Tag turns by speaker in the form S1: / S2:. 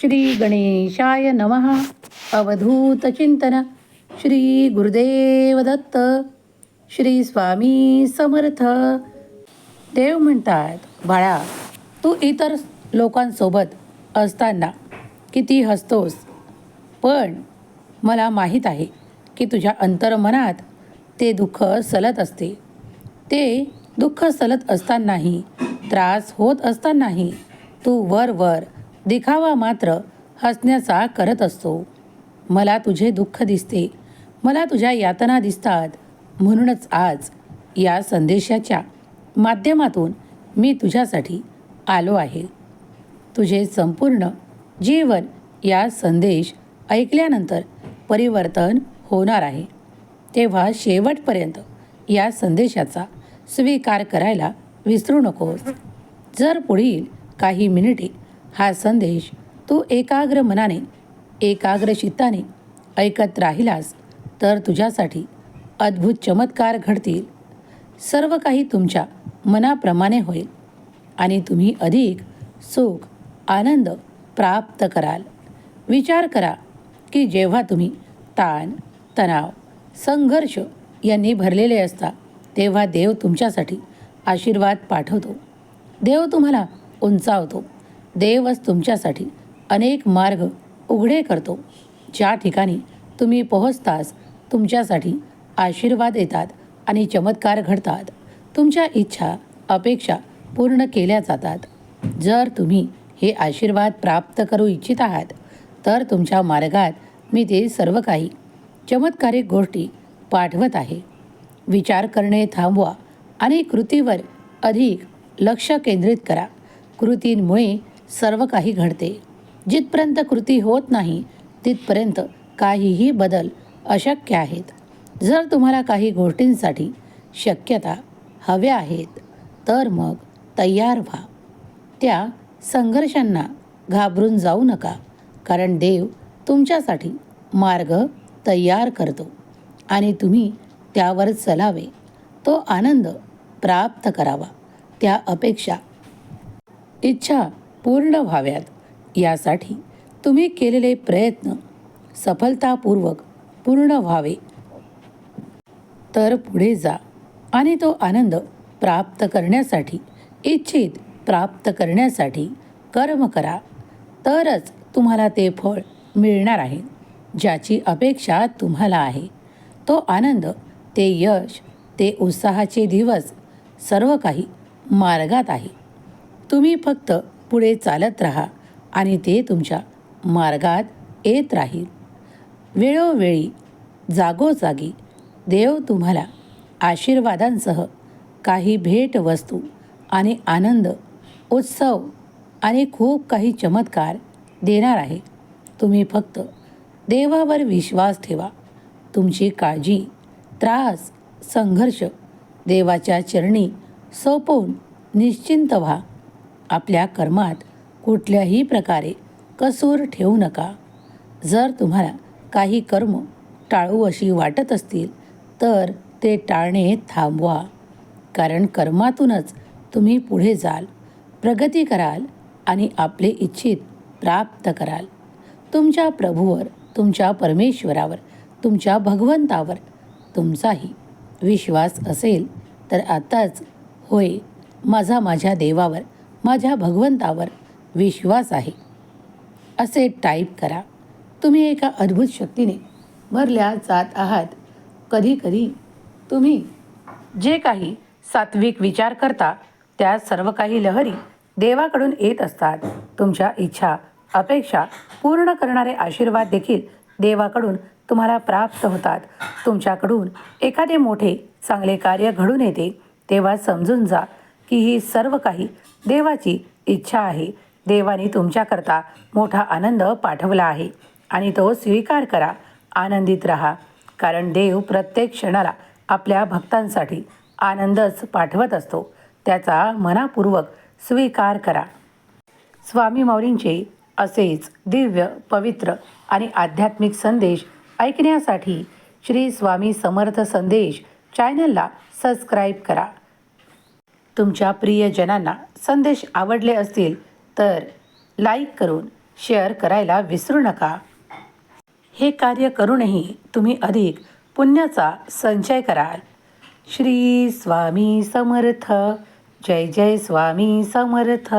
S1: श्री गणेशाय नमः। अवधूत चिंतन श्री गुरुदेव दत्त श्री स्वामी समर्थ। देव म्हणतात बाळा तू इतर लोकांसोबत असताना किती हसतोस? पण मला माहीत आहे की तुझ्या अंतर्मनात ते दुःख सलत असते. ते दुःख सलत असतानाही त्रास होत असतानाही तू वर वर दिखावा मात्र हसण्याचा करत असतो. मला तुझे दुःख दिसते. मला तुझ्या यातना दिसतात. म्हणूनच आज या संदेशाच्या माध्यमातून मी तुझ्यासाठी आलो आहे. तुझे संपूर्ण जीवन या संदेश ऐकल्यानंतर परिवर्तन होणार आहे. तेव्हा शेवटपर्यंत या संदेशाचा स्वीकार करायला विसरू नकोस. जर पुढील काही मिनिटे हा संदेश तू एकाग्र मनाने एकाग्र चित्ताने ऐकत राहिलास तर तुझ्यासाठी अद्भुत चमत्कार घडतील. सर्व काही तुमच्या मनाप्रमाणे होईल आणि तुम्ही अधिक सुख आनंद प्राप्त कराल. विचार करा की जेव्हा तुम्ही ताण तणाव संघर्ष यांनी भरलेले असता तेव्हा देव तुमच्यासाठी आशीर्वाद पाठवतो. देव तुम्हाला उंचावतो. देवच तुमच्यासाठी अनेक मार्ग उघडे करतो. ज्या ठिकाणी तुम्ही पोहोचताच तुमच्यासाठी आशीर्वाद येतात आणि चमत्कार घडतात. तुमच्या इच्छा अपेक्षा पूर्ण केल्या जातात. जर तुम्ही हे आशीर्वाद प्राप्त करू इच्छित आहात तर तुमच्या मार्गात मी ते सर्व काही चमत्कारिक गोष्टी पाठवत आहे. विचार करणे थांबवा आणि कृतीवर अधिक लक्ष केंद्रित करा. कृतींमुळे सर्व काही घडते. जिथपर्यंत कृती होत नाही तिथपर्यंत काहीही बदल अशक्य आहेत. जर तुम्हाला काही गोष्टींसाठी शक्यता हव्या आहेत तर मग तयार व्हा. त्या संघर्षांना घाबरून जाऊ नका कारण देव तुमच्यासाठी मार्ग तयार करतो आणि तुम्ही त्यावर चलावे. तो आनंद प्राप्त करावा. त्या अपेक्षा इच्छा पूर्ण व्हाव्यात. यासाठी तुम्ही केलेले प्रयत्न सफलतापूर्वक पूर्ण व्हावे. तर पुढे जा आणि तो आनंद प्राप्त करण्यासाठी इच्छित प्राप्त करण्यासाठी कर्म करा. तरच तुम्हाला ते फळ मिळणार आहे ज्याची अपेक्षा तुम्हाला आहे. तो आनंद ते यश ते उत्साहाचे दिवस सर्व काही मार्गात आहे. तुम्ही फक्त पुढे चालत राहा आणि ते तुमच्या मार्गात येत राहील. वेळोवेळी जागोजागी देव तुम्हाला आशीर्वादांसह काही भेटवस्तू आणि आनंद उत्सव आणि खूप काही चमत्कार देणार आहे. तुम्ही फक्त देवावर विश्वास ठेवा. तुमची काळजी त्रास संघर्ष देवाच्या चरणी सोपवून निश्चिंत व्हा. आपल्या कर्मात कुठल्याही प्रकारे कसूर ठेवू नका. जर तुम्हाला काही कर्म टाळू अशी वाटत असतील तर ते टाळणे थांबवा. कारण कर्मातूनच तुम्ही पुढे जाल प्रगती कराल आणि आपले इच्छित प्राप्त कराल. तुमच्या प्रभूवर तुमच्या परमेश्वरावर तुमच्या भगवंतावर तुमचाही विश्वास असेल तर आताच होय माझा माझ्या देवावर माझ्या भगवंतावर विश्वास आहे. असे टाईप करा. तुम्ही एका अद्भुत शक्तीने भरल्या जात आहात. कधीकधी तुम्ही जे काही सात्विक विचार करता त्या सर्व काही लहरी देवाकडून येत असतात. तुमच्या इच्छा अपेक्षा पूर्ण करणारे आशीर्वाद देखील देवाकडून तुम्हाला प्राप्त होतात. तुमच्याकडून एखादे मोठे चांगले कार्य घडून येते तेव्हा समजून जा की ही सर्व काही देवाची इच्छा आहे. देवाने तुमच्याकरता मोठा आनंद पाठवला आहे आणि तो स्वीकार करा आनंदित राहा. कारण देव प्रत्येक क्षणाला आपल्या भक्तांसाठी आनंदच पाठवत असतो. त्याचा मनापूर्वक स्वीकार करा. स्वामी मौरींचे असेच दिव्य पवित्र आणि आध्यात्मिक संदेश ऐकण्यासाठी श्री स्वामी समर्थ संदेश चॅनलला सबस्क्राईब करा. तुमच्या प्रियजनांना संदेश आवडले असतील तर लाईक करून शेअर करायला विसरू नका. हे कार्य करूनही तुम्ही अधिक पुण्याचा संचय कराल. श्री स्वामी समर्थ. जय जय स्वामी समर्थ.